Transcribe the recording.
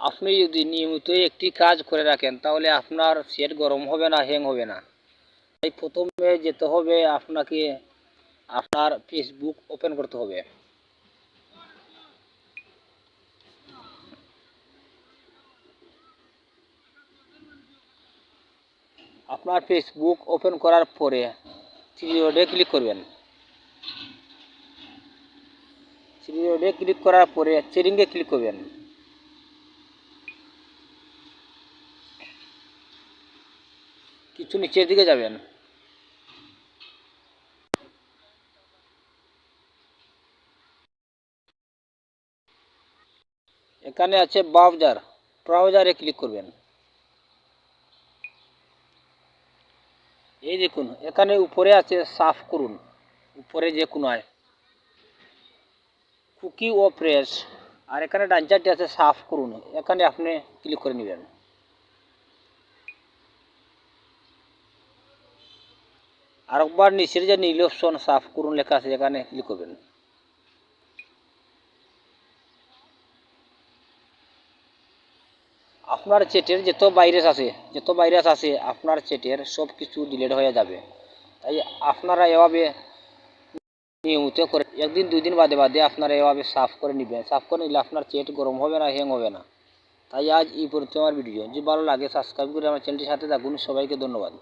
আপনি যদি নিয়মিত একটি কাজ করে রাখেন, তাহলে আপনার সেট গরম হবে না, হ্যাং হবে না। তাই প্রথমে যেতে হবে আপনাকে আপনার ফেসবুক ওপেন করতে হবে। আপনার ফেসবুক ওপেন করার পরে থ্রি রোডে ক্লিক করবেন। থ্রি রোডে ক্লিক করার পরে চেরিংয়ে ক্লিক করবেন। কিছু নিচের দিকে যাবেন। এখানে আছে ব্রাউজার ব্রাউজারে ক্লিক করবেন। এই দেখুন, এখানে উপরে আছে সাফ করুন। উপরে যে কোনায় কুকি ও প্রেস আর এখানে ডান চারটি আছে সাফ করুন। এখানে আপনি ক্লিক করে নেবেন। আরেকবার নিচের যে নীল অপশন সাফ করুন, লেখা আছে এখানে লিখবেন। আপনার চেটের যত ভাইরাস আছে, যত ভাইরাস আছে, আপনার চেটের সব কিছু ডিলিট হয়ে যাবে। তাই আপনারা এভাবে নিয়মিত করে, একদিন দুই দিন বাদে বাদে আপনারা এভাবে সাফ করে নেবেন। সাফ করে নিলে আপনার চেট গরম হবে না হ্যাং হবে না। তাই আজ এই পর্যন্ত আমার ভিডিও যদি ভালো লাগে সাবস্ক্রাইব করে আমার চ্যানেলটির সাথে থাকুন। সবাইকে ধন্যবাদ।